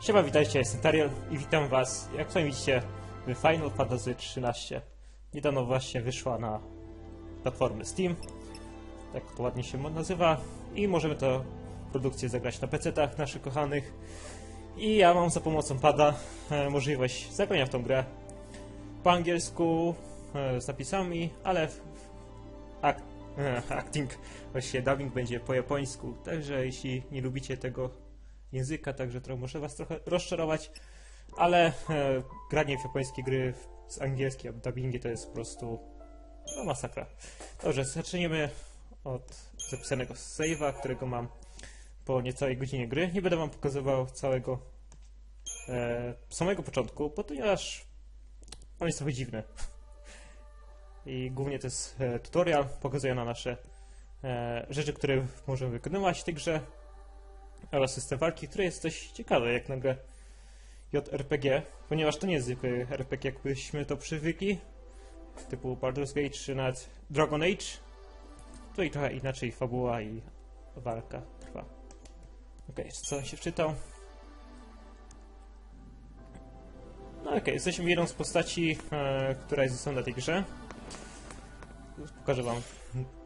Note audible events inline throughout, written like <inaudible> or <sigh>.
Siema, witajcie, jestem Tariel i witam was, jak sami widzicie, w Final Fantasy XIII. Niedawno właśnie wyszła na platformy Steam, tak to ładnie się nazywa, i możemy to produkcję zagrać na PC-tach naszych kochanych. I ja mam za pomocą pada e, możliwość zagrania w tą grę. Po angielsku, e, z napisami, ale e, <laughs> acting, właściwie dubbing będzie po japońsku, także jeśli nie lubicie tego języka, także trochę może was trochę rozczarować, ale e, granie w japońskie gry z angielskim dubbingiem to jest po prostu no, masakra. Dobrze, zaczniemy od zapisanego save'a, którego mam po niecałej godzinie gry. Nie będę wam pokazywał całego e, samego początku, ponieważ on jest trochę dziwny. I głównie to jest e, tutorial, pokazuje na nasze e, rzeczy, które możemy wykonywać w tej grze oraz system walki, który jest dość ciekawy jak na grę JRPG, ponieważ to nie jest zwykły RPG, jakbyśmy to przywykli, typu Baldur's Gate czy nawet Dragon Age. Tutaj trochę inaczej fabuła i walka trwa. Okej, co się wczytał? No okej, jesteśmy jedną z postaci, e, która jest dostępna w tej grze. Pokażę wam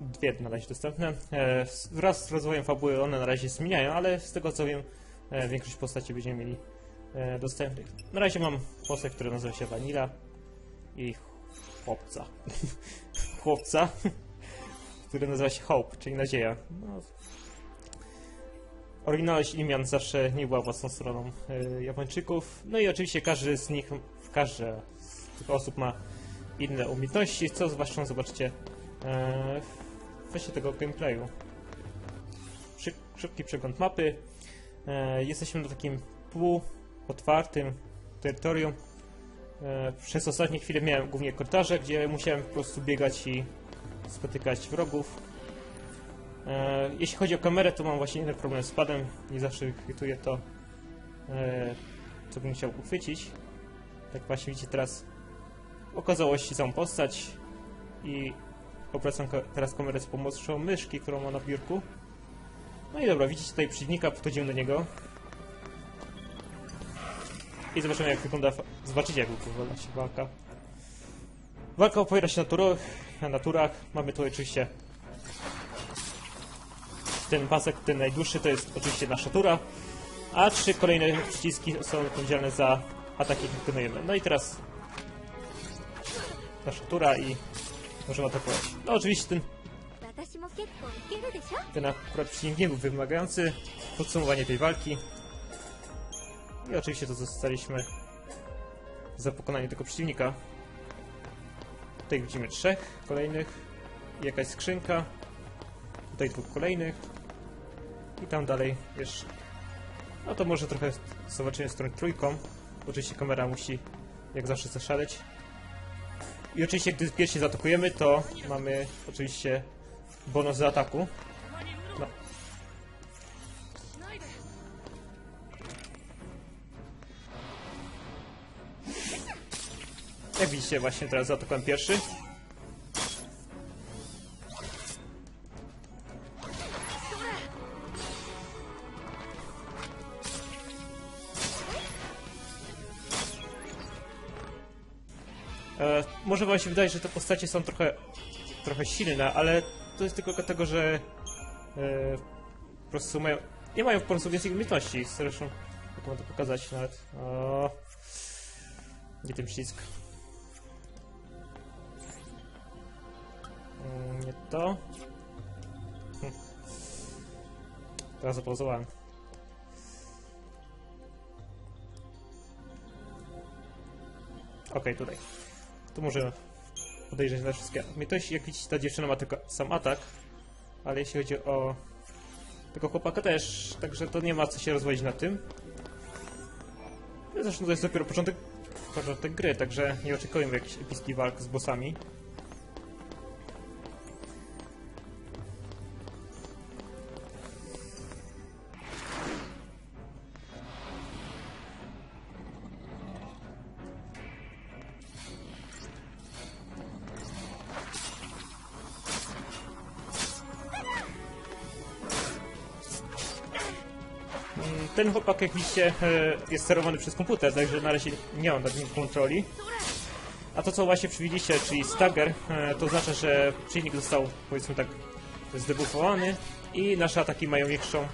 dwie na razie dostępne. E, wraz z rozwojem fabuły one na razie zmieniają, ale z tego co wiem, e, większość postaci będziemy mieli e, dostępnych. Na razie mam postać, która nazywa się Vanilla i chłopca. <laughs> chłopca, <laughs> który nazywa się Hope, czyli nadzieja. No, oryginalność imion zawsze nie była własną stroną Japończyków. No i oczywiście każdy z nich, każda z tych osób ma inne umiejętności, co zwłaszcza zobaczycie e, w kwestii tego gameplayu. Szy szybki przegląd mapy. E, jesteśmy na takim półotwartym terytorium. E, przez ostatnie chwile miałem głównie korytarze, gdzie musiałem po prostu biegać i spotykać wrogów. E, jeśli chodzi o kamerę, to mam właśnie inny problem z padem. Nie zawsze wychwytuję to, e, co bym chciał uchwycić. Tak właśnie widzicie teraz okazało się samą postać i obracam teraz kamerę z pomocą myszki, którą ma na biurku. No i dobra, widzicie tutaj przeciwnika, podchodzimy do niego. I zobaczymy jak wygląda, zobaczycie jak wygląda się walka. Walka opowiada się na turach, na naturach. Mamy tu oczywiście ten pasek, ten najdłuższy to jest oczywiście nasza tura, a trzy kolejne przyciski są odpowiedzialne za ataki, jakie wykonujemy. No i teraz nasza tura i Możemy atakować. No oczywiście ten... Ten akurat przeciwnik nie był wymagający. Podsumowanie tej walki. I oczywiście to zostaliśmy za pokonanie tego przeciwnika. Tutaj widzimy trzech kolejnych. I jakaś skrzynka. Tutaj dwóch kolejnych. I tam dalej jeszcze. No to może trochę zobaczymy z tą trójką. Oczywiście kamera musi jak zawsze zaszaleć. I oczywiście gdy pierwsi zaatakujemy, to mamy oczywiście bonus za ataku. No. Jak widzicie, właśnie teraz zaatakowałem pierwszy. E, może wam się wydaje, że te postacie są trochę, trochę silne, ale to jest tylko dlatego, że e, po prostu mają, nie mają po prostu więcej umiejętności. Zresztą, mam to pokazać nawet. O, gdzie ten przycisk? Mm, Nie to. Hm. Teraz zapauzowałem. Okej, tutaj. Tu możemy podejrzeć na wszystkie umiejętności. Jak widzicie, ta dziewczyna ma tylko sam atak, ale jeśli chodzi o tego chłopaka też, także to nie ma co się rozwodzić na tym. Zresztą to jest dopiero początek, początek gry, także nie oczekujemy jakichś epickich walk z bossami. Ten chłopak, jak widzicie, e, jest sterowany przez komputer, także na razie nie mam nad nim kontroli. A to, co właśnie przewidzieliście, czyli stagger, e, to oznacza, że przeciwnik został, powiedzmy tak, zdebufowany i nasze ataki mają większą e,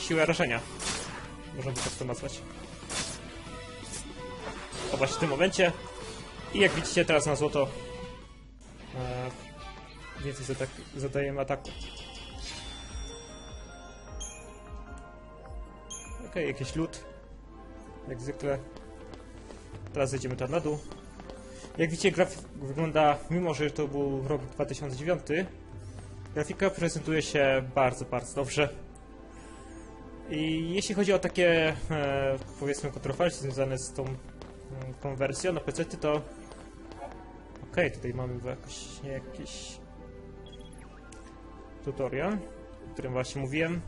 siłę rażenia. Można by tak to nazwać. O właśnie w tym momencie. I jak widzicie teraz na złoto więcej zadajemy ataku. Okej, jakiś lód. Jak zwykle. Teraz zejdziemy tam na dół. Jak widzicie, grafik wygląda, mimo że to był rok 2009, grafika prezentuje się bardzo, bardzo dobrze. I jeśli chodzi o takie, e, powiedzmy, kontrowersje związane z tą mm, konwersją na PC, to okej, tutaj mamy jakoś, jakiś tutorial, o którym właśnie mówiłem.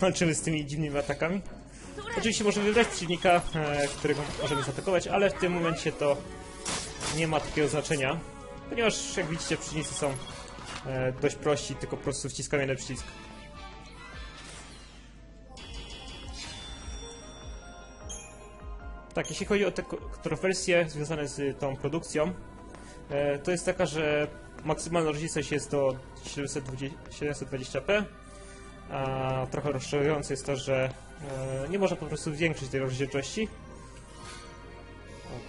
walczymy z tymi dziwnymi atakami. Oczywiście możemy wybrać przeciwnika, e, którego możemy zaatakować, ale w tym momencie to nie ma takiego znaczenia, ponieważ jak widzicie przyciski są e, dość prości, tylko po prostu wciskam jeden przycisk. Tak, jeśli chodzi o te kontrowersje związane z tą produkcją, e, to jest taka, że maksymalna rozdzielczość jest do 720p, a trochę rozczarowujące jest to, że e, nie można po prostu zwiększyć tej rozdzielczości.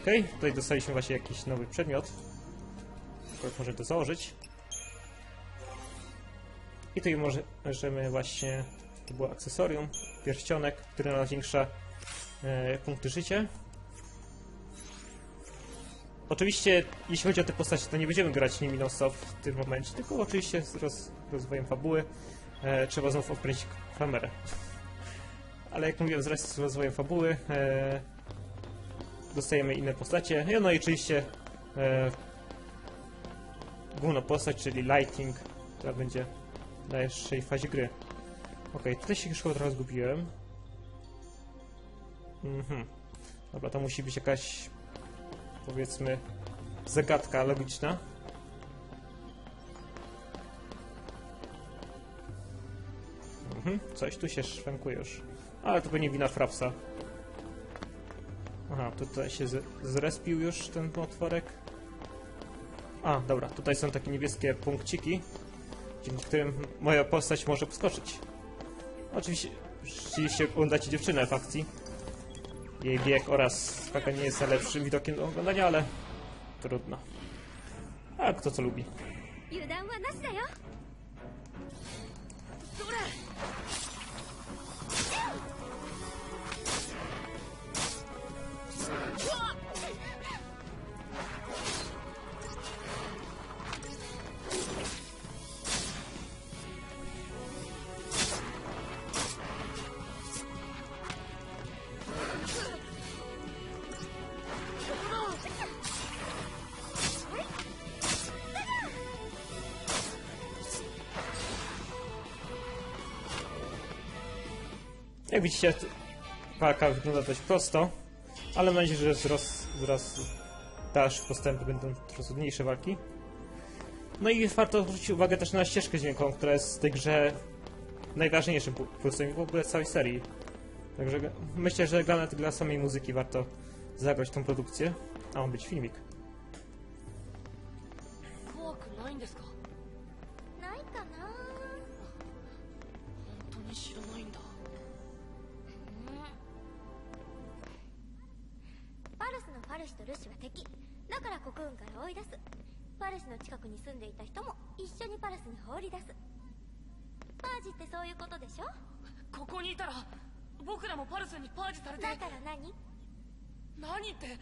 Okej, tutaj dostaliśmy właśnie jakiś nowy przedmiot. Tylko może to założyć. I tutaj może- możemy właśnie, to było akcesorium, pierścionek, który nam zwiększa e, punkty życia. Oczywiście, jeśli chodzi o te postacie, to nie będziemy grać nimi non stop w tym momencie, tylko oczywiście z roz, rozwojem fabuły e, trzeba znów odkręcić kamerę. Ale jak mówiłem, z rozwojem fabuły e, dostajemy inne postacie. No i oczywiście e, główną postać, czyli Lighting, która będzie w dalszej fazie gry. Okej, tutaj się już chyba trochę zgubiłem. Mhm. Dobra, to musi być jakaś, powiedzmy, zagadka logiczna. Mhm, coś tu się szwankuje już. Ale to pewnie wina Frapsa. Aha, tutaj się zrespił już ten otworek. A, dobra, tutaj są takie niebieskie punkciki, dzięki którym moja postać może poskoczyć. Oczywiście, oczywiście oglądacie dziewczynę w akcji. Jej bieg oraz skakanie nie jest najlepszym widokiem do oglądania, ale trudno. A kto co lubi. 'Jak widzicie, walka wygląda dość prosto, ale mam nadzieję, że wzrost, wzrost dalsze postępy będą trudniejsze walki. No i warto zwrócić uwagę też na ścieżkę dźwiękową, która jest w tej grze najważniejszym plusem w ogóle całej serii. Także myślę, że dla, dla samej muzyki warto zagrać tą produkcję, a on być filmik. ルシとルシは敵。だからコクーンから追い出す。ファルシの近くに住んでいた人も一緒にパルスに放り出す。パージってそういうことでしょ？ここにいたら僕らもパルスにパージされて。だから何？何って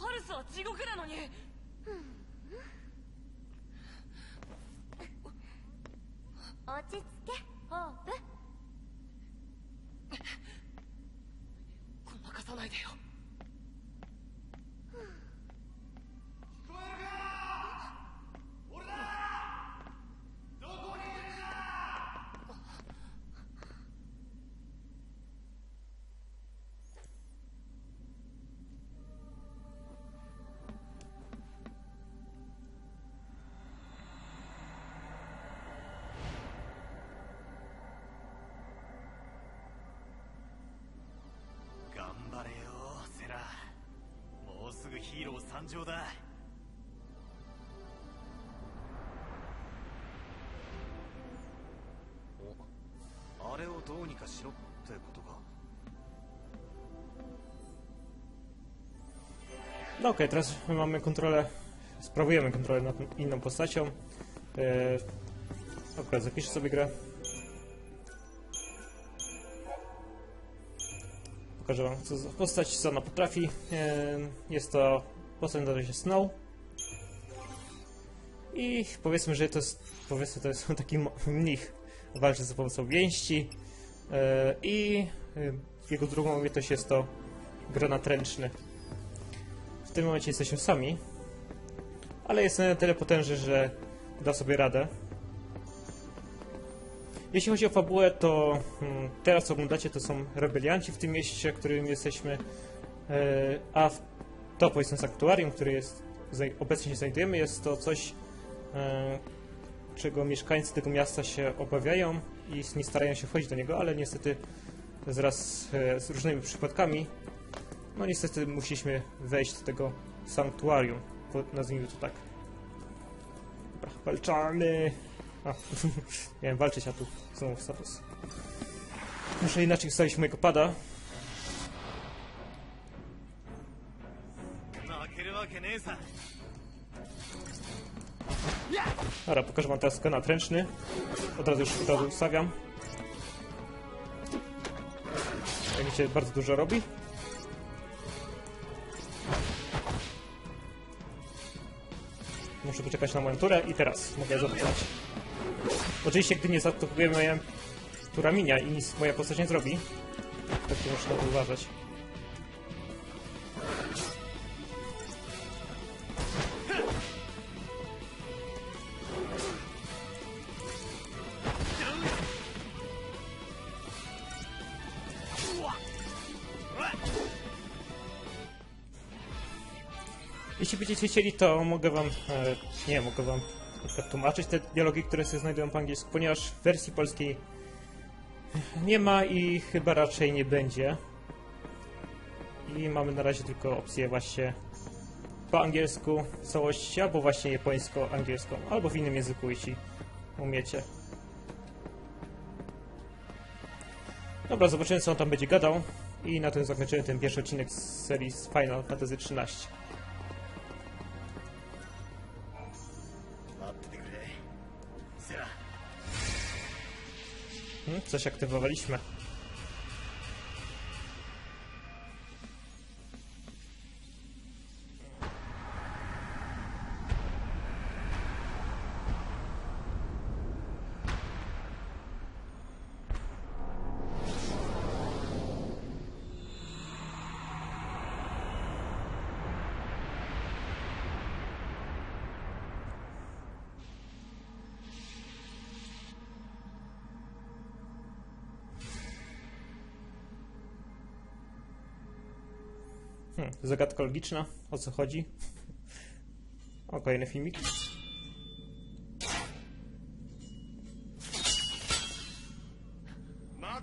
パルスは地獄なのに。落情だおあれをどうにかしろってことか No okej, teraz my mamy kontrolę, sprawujemy kontrolę nad inną postacią. Yy, akurat zapiszę sobie grę. Pokażę wam, co za postać, co ona potrafi. Yy, jest to nazywa się Snow. I powiedzmy, że to jest, powiedzmy, to jest <laughs> taki mnich. Walczy za pomocą pięści. Yy, I yy, jego drugą umiejętność jest to granat ręczny. W tym momencie jesteśmy sami, ale jest na tyle potężny, że da sobie radę. Jeśli chodzi o fabułę, to mm, teraz co oglądacie to są rebelianci w tym mieście, w którym jesteśmy, e, a w to powiedzmy sanktuarium, które jest, obecnie się znajdujemy, jest to coś, e, czego mieszkańcy tego miasta się obawiają i nie starają się wchodzić do niego, ale niestety wraz e, z różnymi przypadkami no niestety musieliśmy wejść do tego sanktuarium, nazwijmy to tak. Dobra, walczamy! A, <laughs> miałem walczyć, a tu znowu status. Muszę inaczej ustawić mojego pada. けるわけねえさ Dobra, pokażę wam teraz kanał ręczny. Od razu już od razu ustawiam. Jak widzicie, bardzo dużo robi. Muszę poczekać na moją turę i teraz mogę zapoznać. Oczywiście, gdy nie zaatakuje moja tura minia i nic moja postać nie zrobi, tak to muszę na to uważać. Jeśli będziecie chcieli, to mogę wam, e, nie, mogę wam na przykład tłumaczyć te dialogi, które się znajdują po angielsku, ponieważ w wersji polskiej nie ma i chyba raczej nie będzie. I mamy na razie tylko opcję właśnie po angielsku w całości, albo właśnie japońsko-angielską, albo w innym języku, jeśli umiecie. Dobra, zobaczymy co on tam będzie gadał. I na tym zakończyłem ten pierwszy odcinek z serii Final Fantasy 13. coś aktywowaliśmy. Hmm, zagadka logiczna. O co chodzi? O, kolejny filmik.「ま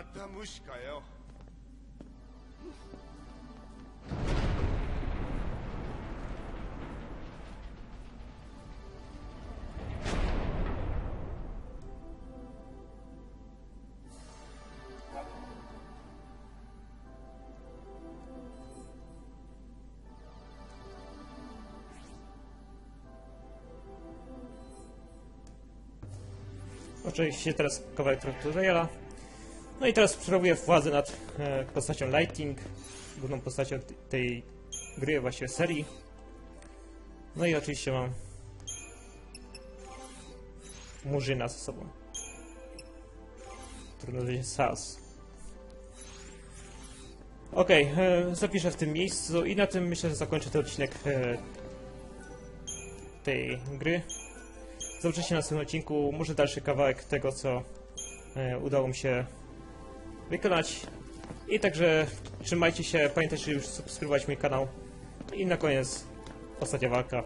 また無視かよ Oczywiście teraz kawałek tutoriala. No i teraz sprawuję władzę nad e, postacią Lighting, główną postacią tej gry, właściwie serii. No i oczywiście mam Murzyna ze sobą. Trudno powiedzieć Sas. Okej, e, zapiszę w tym miejscu i na tym myślę, że zakończę ten odcinek e, tej gry. Zobaczycie na następnym odcinku może dalszy kawałek tego, co e, udało mi się wykonać. I także trzymajcie się, pamiętajcie już subskrybować mój kanał. I na koniec ostatnia walka.